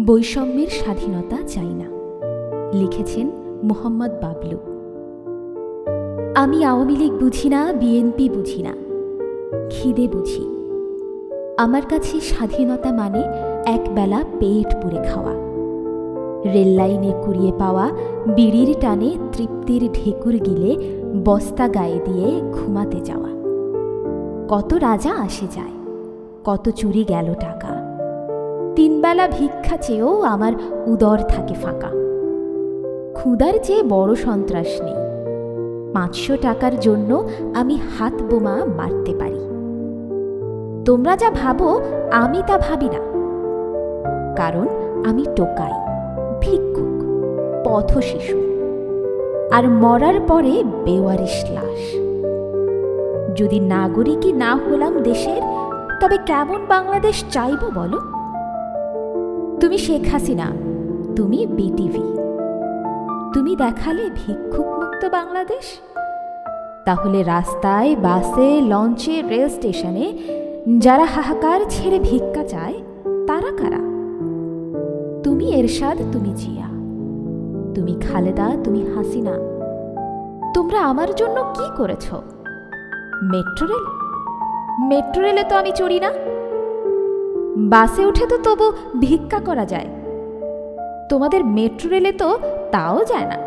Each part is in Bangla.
বৈষম্যের স্বাধীনতা চাই না। লিখেছেন মোহাম্মদ বাবলু। আমি আওয়ামী লীগ বুঝি না, বিএনপি বুঝি না। খিদে বুঝি। আমার কাছে স্বাধীনতা মানে একবেলা পেট পুড়ে খাওয়া। রেললাইনে কুড়িয়ে পাওয়া বিড়ির টানে তৃপ্তির ঢেকুর গিলে বস্তা গায়ে দিয়ে ঘুমাতে যাওয়া। কত রাজা আসে যায়, কত চুরি গেল টাকা। তিনবেলা ভিক্ষা চেয়েও আমার উদর থাকে ফাঁকা। ক্ষুদার চেয়ে বড় সন্ত্রাস নেই। পাঁচশো টাকার জন্য আমি হাত বোমা মারতে পারি। তোমরা যা ভাবো, আমি তা ভাবি না। কারণ আমি টোকাই, ভিক্ষুক, পথশিশু। আর মরার পরে বেওয়ারিশ লাশ। যদি নাগরিকই না হলাম দেশের, তবে কেমন বাংলাদেশ চাইব বলো? তুমি শেখ হাসিনা, তুমি বিটিভি। তুমি দেখালে ভিক্ষুক মুক্ত বাংলাদেশ। তাহলে রাস্তায়, বাসে, লঞ্চে, রেল স্টেশনে যারা হাহাকার ছেড়ে ভিক্ষা চায়, তারা কারা? তুমি এরশাদ, তুমি জিয়া। তুমি খালেদা, তুমি হাসিনা। তোমরা আমার জন্য কি করেছ? Metro rail? মেট্রো রেলে তো আমি চড়ি না। বাসে উঠে তো তবু ভিক্ষা করা যায়। তোমাদের মেট্রো রেলে তো তাও যায় না।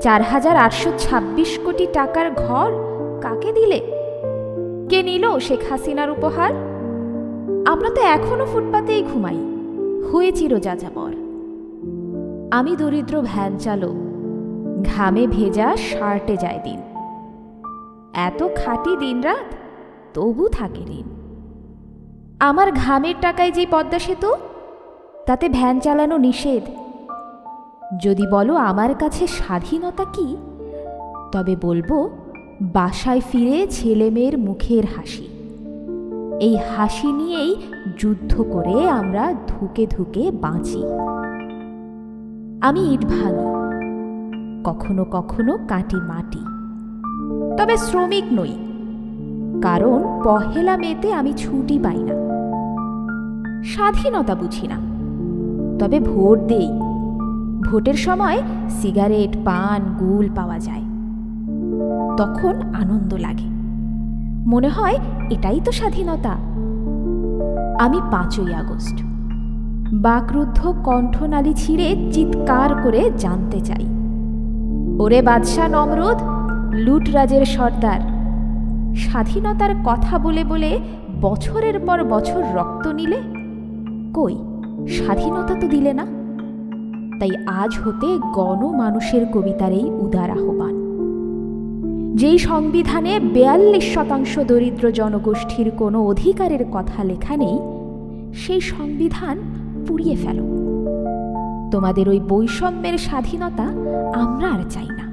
চার হাজার আটশো ছাব্বিশ কোটি টাকার ঘর কাকে দিলে? কে নিল শেখ হাসিনার উপহার? আমরা তো এখনও ফুটপাতেই ঘুমাই, হয়ে চিরযাযাবর। আমি দরিদ্র ভ্যান চালক, ঘামে ভেজা শার্টে যায় দিন। এত খাটি দিনরাত তবু থাকে ঋণ আমার ঘামের টাকায় যে পদ্মা সেতু? তাতে ভ্যান চালানো নিষেধ। যদি বলো আমার কাছে স্বাধীনতা কি, তবে বলব বাসায় ফিরে ছেলে মেয়ের মুখের হাসি। এই হাসি নিয়েই যুদ্ধ করে আমরা ধুকে ধুকে বাঁচি। আমি ইট ভাঙি, কখনো কখনো কাটি মাটি। তবে শ্রমিক নই, কারণ পহেলা মেতে আমি ছুটি পাই না। স্বাধীনতা বুঝি না। তবে ভোট দেই। ভোটের সময় সিগারেট, পান, গুল পাওয়া যায়। তখন আনন্দ লাগে। মনে হয় এটাই তো স্বাধীনতা। আমি পাঁচই আগস্ট। বাকরুদ্ধ কণ্ঠনালী ছিঁড়ে চিৎকার করে জানতে চাই। ওরে বাদশাহ নমরুদ, লুটরাজের সর্দার। স্বাধীনতার কথা বলে বলে বছরের পর বছর রক্ত নিলে? কই? স্বাধীনতা তো দিলে না। তাই আজ হতে গণমানুষের কবিতার এই উদার আহ্বান। যেই সংবিধানে বেয়াল্লিশ শতাংশ দরিদ্র জনগোষ্ঠীর কোনো অধিকারের কথা লেখা নেই, সেই সংবিধান পুড়িয়ে ফেল। তোমাদের ওই বৈষম্যের স্বাধীনতা আমরা আর চাই না।